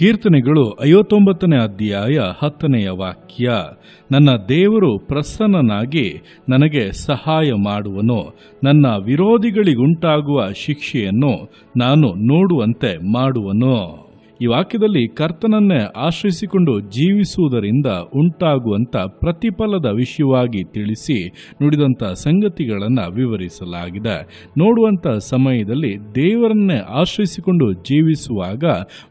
ಕೀರ್ತನೆಗಳು ಐವತ್ತೊಂಬತ್ತನೇ ಅಧ್ಯಾಯ ಹತ್ತನೆಯ ವಾಕ್ಯ. ನನ್ನ ದೇವರು ಪ್ರಸನ್ನನಾಗಿ ನನಗೆ ಸಹಾಯ ಮಾಡುವನು. ನನ್ನ ವಿರೋಧಿಗಳಿಗುಂಟಾಗುವ ಶಿಕ್ಷೆಯನ್ನು ನಾನು ನೋಡುವಂತೆ ಮಾಡುವನು. ಈ ವಾಕ್ಯದಲ್ಲಿ ಕರ್ತನನ್ನೇ ಆಶ್ರಯಿಸಿಕೊಂಡು ಜೀವಿಸುವುದರಿಂದ ಉಂಟಾಗುವಂಥ ಪ್ರತಿಫಲದ ವಿಷಯವಾಗಿ ತಿಳಿಸಿ ನುಡಿದಂಥ ಸಂಗತಿಗಳನ್ನು ವಿವರಿಸಲಾಗಿದೆ. ನೋಡುವಂಥ ಸಮಯದಲ್ಲಿ ದೇವರನ್ನೇ ಆಶ್ರಯಿಸಿಕೊಂಡು ಜೀವಿಸುವಾಗ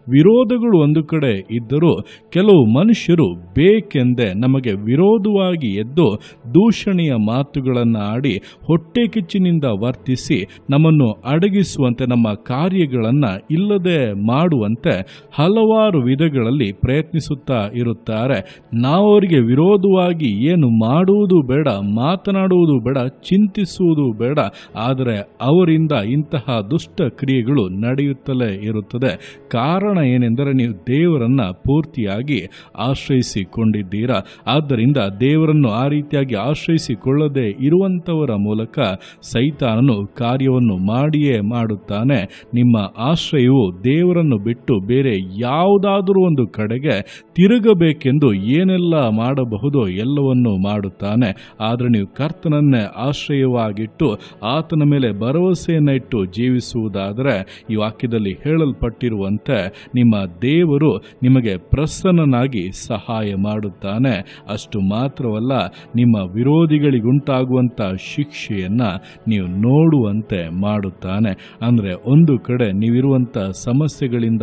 ವಿರೋಧಗಳು ಒಂದು ಕಡೆ ಇದ್ದರೂ ಕೆಲವು ಮನುಷ್ಯರು ಬೇಕೆಂದೇ ನಮಗೆ ವಿರೋಧವಾಗಿ ಎದ್ದು ದೂಷಣೆಯ ಮಾತುಗಳನ್ನು ಆಡಿ ಹೊಟ್ಟೆ ಕಿಚ್ಚಿನಿಂದ ವರ್ತಿಸಿ ನಮ್ಮನ್ನು ಅಡಗಿಸುವಂತೆ ನಮ್ಮ ಕಾರ್ಯಗಳನ್ನು ಇಲ್ಲದೆ ಮಾಡುವಂತೆ ಹಲವಾರು ವಿಧಗಳಲ್ಲಿ ಪ್ರಯತ್ನಿಸುತ್ತಾ ಇರುತ್ತಾರೆ. ನಾವು ಅವರಿಗೆ ವಿರೋಧವಾಗಿ ಏನು ಮಾಡುವುದು ಬೇಡ, ಮಾತನಾಡುವುದು ಬೇಡ, ಚಿಂತಿಸುವುದು ಬೇಡ, ಆದರೆ ಅವರಿಂದ ಇಂತಹ ದುಷ್ಟ ಕ್ರಿಯೆಗಳು ನಡೆಯುತ್ತಲೇ ಇರುತ್ತದೆ. ಕಾರಣ ಏನೆಂದರೆ ನೀವು ದೇವರನ್ನು ಪೂರ್ತಿಯಾಗಿ ಆಶ್ರಯಿಸಿಕೊಂಡಿದ್ದೀರಾ. ಆದ್ದರಿಂದ ದೇವರನ್ನು ಆ ರೀತಿಯಾಗಿ ಆಶ್ರಯಿಸಿಕೊಳ್ಳದೆ ಇರುವಂಥವರ ಮೂಲಕ ಸೈತಾನನು ಕಾರ್ಯವನ್ನು ಮಾಡಿಯೇ ಮಾಡುತ್ತಾನೆ. ನಿಮ್ಮ ಆಶ್ರಯವು ದೇವರನ್ನು ಬಿಟ್ಟು ಬೇರೆ ಯಾವುದಾದರೂ ಒಂದು ಕಡೆಗೆ ತಿರುಗಬೇಕೆಂದು ಏನೆಲ್ಲ ಮಾಡಬಹುದೋ ಎಲ್ಲವನ್ನೂ ಮಾಡುತ್ತಾನೆ. ಆದರೆ ನೀವು ಕರ್ತನನ್ನೇ ಆಶ್ರಯವಾಗಿಟ್ಟು ಆತನ ಮೇಲೆ ಭರವಸೆಯನ್ನು ಇಟ್ಟು ಜೀವಿಸುವುದಾದರೆ ಈ ವಾಕ್ಯದಲ್ಲಿ ಹೇಳಲ್ಪಟ್ಟಿರುವಂತೆ ನಿಮ್ಮ ದೇವರು ನಿಮಗೆ ಪ್ರಸನ್ನನಾಗಿ ಸಹಾಯ ಮಾಡುತ್ತಾನೆ. ಅಷ್ಟು ಮಾತ್ರವಲ್ಲ, ನಿಮ್ಮ ವಿರೋಧಿಗಳಿಗುಂಟಾಗುವಂಥ ಶಿಕ್ಷೆಯನ್ನ ನೀವು ನೋಡುವಂತೆ ಮಾಡುತ್ತಾನೆ. ಅಂದರೆ ಒಂದು ಕಡೆ ನೀವಿರುವಂಥ ಸಮಸ್ಯೆಗಳಿಂದ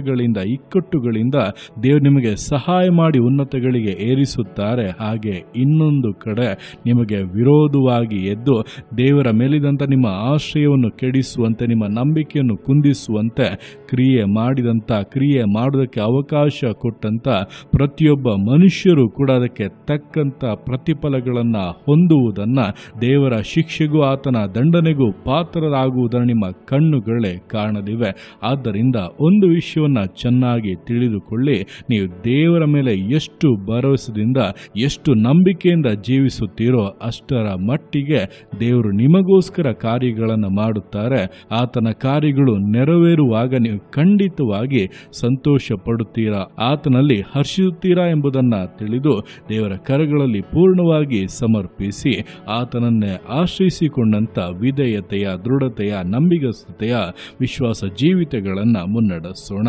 ಕಷ್ಟಗಳಿಂದ ಇಕ್ಕಟ್ಟುಗಳಿಂದ ದೇವರು ನಿಮಗೆ ಸಹಾಯ ಮಾಡಿ ಉನ್ನತಗಳಿಗೆ ಏರಿಸುತ್ತಾರೆ. ಹಾಗೆ ಇನ್ನೊಂದು ಕಡೆ ನಿಮಗೆ ವಿರೋಧವಾಗಿ ಎದ್ದು ದೇವರ ಮೇಲಿದಂಥ ನಿಮ್ಮ ಆಶ್ರಯವನ್ನು ಕೆಡಿಸುವಂತೆ, ನಿಮ್ಮ ನಂಬಿಕೆಯನ್ನು ಕುಂದಿಸುವಂತೆ ಕ್ರಿಯೆ ಮಾಡಿದಂಥ, ಕ್ರಿಯೆ ಮಾಡೋದಕ್ಕೆ ಅವಕಾಶ ಕೊಟ್ಟಂತ ಪ್ರತಿಯೊಬ್ಬ ಮನುಷ್ಯರು ಕೂಡ ಅದಕ್ಕೆ ತಕ್ಕಂಥ ಪ್ರತಿಫಲಗಳನ್ನು ಹೊಂದುವುದನ್ನು ದೇವರ ಶಿಕ್ಷೆಗೂ ಆತನ ದಂಡನೆಗೂ ಪಾತ್ರರಾಗುವುದನ್ನು ನಿಮ್ಮ ಕಣ್ಣುಗಳೇ ಕಾಣಲಿವೆ. ಆದ್ದರಿಂದ ಒಂದು ವಿಷಯವನ್ನ ಚೆನ್ನಾಗಿ ತಿಳಿದುಕೊಳ್ಳಿ. ನೀವು ದೇವರ ಮೇಲೆ ಎಷ್ಟು ಭರವಸೆದಿಂದ, ಎಷ್ಟು ನಂಬಿಕೆಯಿಂದ ಜೀವಿಸುತ್ತೀರೋ ಅಷ್ಟರ ಮಟ್ಟಿಗೆ ದೇವರು ನಿಮಗೋಸ್ಕರ ಕಾರ್ಯಗಳನ್ನು ಮಾಡುತ್ತಾರೆ. ಆತನ ಕಾರ್ಯಗಳು ನೆರವೇರುವಾಗ ನೀವು ಖಂಡಿತವಾಗಿ ಸಂತೋಷ ಪಡುತ್ತೀರಾ ಆತನಲ್ಲಿ ಹರ್ಷಿಸುತ್ತೀರಾ ಎಂಬುದನ್ನ ತಿಳಿದು ದೇವರ ಕರಗಳಲ್ಲಿ ಪೂರ್ಣವಾಗಿ ಸಮರ್ಪಿಸಿ, ಆತನನ್ನೇ ಆಶ್ರಯಿಸಿಕೊಂಡಂತ ವಿಧೇಯತೆಯ, ದೃಢತೆಯ, ನಂಬಿಗಸ್ತತೆಯ ವಿಶ್ವಾಸ ಜೀವಿತಗಳನ್ನು ಮುನ್ನಡೆಸೋಣ.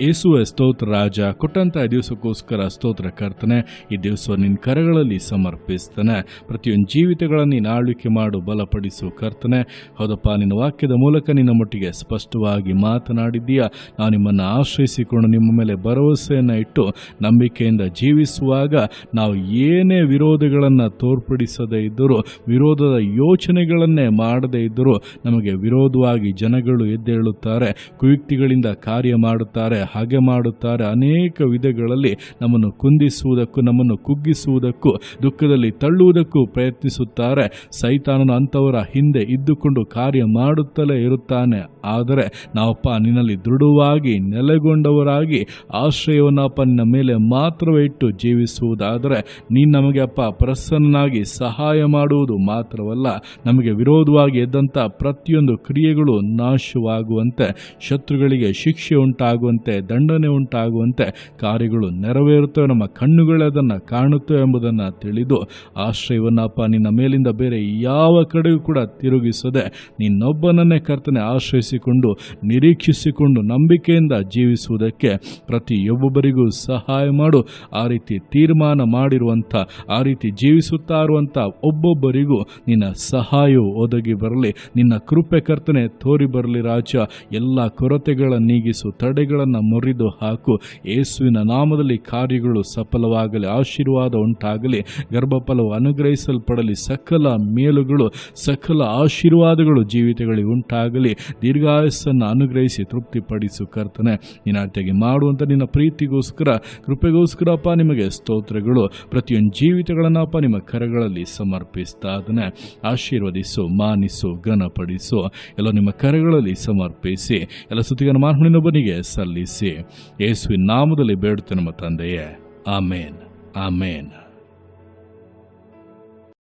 ಯೇಸುವ ಸ್ತೋತ್ರ ರಾಜ, ಕೊಟ್ಟಂತ ದಿವಸಕ್ಕೋಸ್ಕರ ಸ್ತೋತ್ರ ಕರ್ತನೆ, ಈ ದಿವಸ ನಿನ್ನ ಕರೆಗಳಲ್ಲಿ ಸಮರ್ಪಿಸ್ತಾನೆ. ಪ್ರತಿಯೊಂದು ಜೀವಿತಗಳನ್ನು ನೀನು ಆಳ್ವಿಕೆ ಮಾಡು, ಬಲಪಡಿಸು ಕರ್ತನೆ. ಹೌದಪ್ಪ, ನಿನ್ನ ವಾಕ್ಯದ ಮೂಲಕ ನಿನ್ನ ಮಟ್ಟಿಗೆ ಸ್ಪಷ್ಟವಾಗಿ ಮಾತನಾಡಿದ್ದೀಯಾ? ನಾವು ನಿಮ್ಮನ್ನು ಆಶ್ರಯಿಸಿಕೊಂಡು ನಿಮ್ಮ ಮೇಲೆ ಭರವಸೆಯನ್ನು ಇಟ್ಟು ನಂಬಿಕೆಯಿಂದ ಜೀವಿಸುವಾಗ ನಾವು ಏನೇ ವಿರೋಧಗಳನ್ನು ತೋರ್ಪಡಿಸದೇ ಇದ್ದರೂ, ವಿರೋಧದ ಯೋಚನೆಗಳನ್ನೇ ಮಾಡದೇ ಇದ್ದರೂ, ನಮಗೆ ವಿರೋಧವಾಗಿ ಜನಗಳು ಎದ್ದೇಳುತ್ತಾರೆ, ಕುಯುಕ್ತಿಗಳಿಂದ ಕಾರ್ಯ ಮಾಡುತ್ತಾರೆ. ಹಾಗೆ ಮಾಡುತ್ತಾರೆ. ಅನೇಕ ವಿಧಗಳಲ್ಲಿ ನಮ್ಮನ್ನು ಕುಂದಿಸುವುದಕ್ಕೂ, ನಮ್ಮನ್ನು ಕುಗ್ಗಿಸುವುದಕ್ಕೂ, ದುಃಖದಲ್ಲಿ ತಳ್ಳುವುದಕ್ಕೂ ಪ್ರಯತ್ನಿಸುತ್ತಾರೆ. ಸೈತಾನನು ಅಂಥವರ ಹಿಂದೆ ಇದ್ದುಕೊಂಡು ಕಾರ್ಯ ಮಾಡುತ್ತಲೇ ಇರುತ್ತಾನೆ. ಆದರೆ ನಾವಪ್ಪ ನಿನ್ನಲ್ಲಿ ದೃಢವಾಗಿ ನೆಲೆಗೊಂಡವರಾಗಿ ಆಶ್ರಯವನ್ನಪ್ಪ ನಿನ್ನ ಮೇಲೆ ಮಾತ್ರವೇ ಇಟ್ಟು ಜೀವಿಸುವುದಾದರೆ ನೀನು ನಮಗೆ ಅಪ್ಪ ಪ್ರಸನ್ನನಾಗಿ ಸಹಾಯ ಮಾಡುವುದು ಮಾತ್ರವಲ್ಲ. ನಮಗೆ ವಿರೋಧವಾಗಿ ಎದ್ದಂಥ ಪ್ರತಿಯೊಂದು ಕ್ರಿಯೆಗಳು ನಾಶವಾಗುವಂತೆ, ಶತ್ರುಗಳಿಗೆ ಶಿಕ್ಷೆ ಉಂಟಾಗುವಂತೆ ದಂಡನೆ ಉಂಟಾಗುವಂತೆ ಕಾರ್ಯಗಳು ನೆರವೇರುತ್ತವೆ, ನಮ್ಮ ಕಣ್ಣುಗಳೇ ಅದನ್ನು ಕಾಣುತ್ತವೆ ಎಂಬುದನ್ನು ತಿಳಿದು ಆಶ್ರಯವನ್ನಪ್ಪ ನಿನ್ನ ಮೇಲಿಂದ ಬೇರೆ ಯಾವ ಕಡೆಯೂ ಕೂಡ ತಿರುಗಿಸದೆ ನಿನ್ನೊಬ್ಬನನ್ನೇ ಕರ್ತನೆ ಆಶ್ರಯಿಸಿಕೊಂಡು ನಿರೀಕ್ಷಿಸಿಕೊಂಡು ನಂಬಿಕೆಯಿಂದ ಜೀವಿಸುವುದಕ್ಕೆ ಪ್ರತಿಯೊಬ್ಬೊಬ್ಬರಿಗೂ ಸಹಾಯ ಮಾಡು. ಆ ರೀತಿ ತೀರ್ಮಾನ ಮಾಡಿರುವಂಥ, ಆ ರೀತಿ ಜೀವಿಸುತ್ತಾ ಇರುವಂಥ ಒಬ್ಬೊಬ್ಬರಿಗೂ ನಿನ್ನ ಸಹಾಯವು ಒದಗಿ ಬರಲಿ. ನಿನ್ನ ಕೃಪೆ ಕರ್ತನೆ ತೋರಿ ಬರಲಿ ರಾಜ. ಎಲ್ಲ ಕೊರತೆಗಳನ್ನು ನೀಗಿಸು, ತಡೆಗಳನ್ನು ಮುರಿದು ಹಾಕು. ಯೇಸುವಿನ ನಾಮದಲ್ಲಿ ಕಾರ್ಯಗಳು ಸಫಲವಾಗಲಿ, ಆಶೀರ್ವಾದ ಉಂಟಾಗಲಿ, ಗರ್ಭಫಲವು ಅನುಗ್ರಹಿಸಲ್ಪಡಲಿ, ಸಕಲ ಮೇಲುಗಳು, ಸಕಲ ಆಶೀರ್ವಾದಗಳು ಜೀವಿತಗಳಿಗೆ ಉಂಟಾಗಲಿ. ದೀರ್ಘಾಯಸ್ಸನ್ನು ಅನುಗ್ರಹಿಸಿ ತೃಪ್ತಿಪಡಿಸು ಕರ್ತನೆ. ನಿನ್ನಾಟ್ಯಾಗಿ ಮಾಡುವಂಥ ನಿನ್ನ ಪ್ರೀತಿಗೋಸ್ಕರ ಕೃಪೆಗೋಸ್ಕರಪ್ಪ ನಿಮಗೆ ಸ್ತೋತ್ರಗಳು. ಪ್ರತಿಯೊಂದು ಜೀವಿತಗಳನ್ನಪ್ಪ ನಿಮ್ಮ ಕರಗಳಲ್ಲಿ ಸಮರ್ಪಿಸ್ತಾ ಆಶೀರ್ವದಿಸು, ಮಾನಿಸು, ಘನಪಡಿಸು. ಎಲ್ಲ ನಿಮ್ಮ ಕರಗಳಲ್ಲಿ ಸಮರ್ಪಿಸಿ. ಎಲ್ಲ ಸುತ್ತಿಗನ ಮಾರ್ಮಣಿನೊಬ್ಬನಿಗೆ ಸಲ್ಲಿಸಿ. ಯೇಸುವಿನ ನಾಮದಲ್ಲಿ ಬೇಡುತ್ತೆ ನಮ್ಮ ತಂದೆಯೇ ಆಮೇನ್ ಆಮೇನ್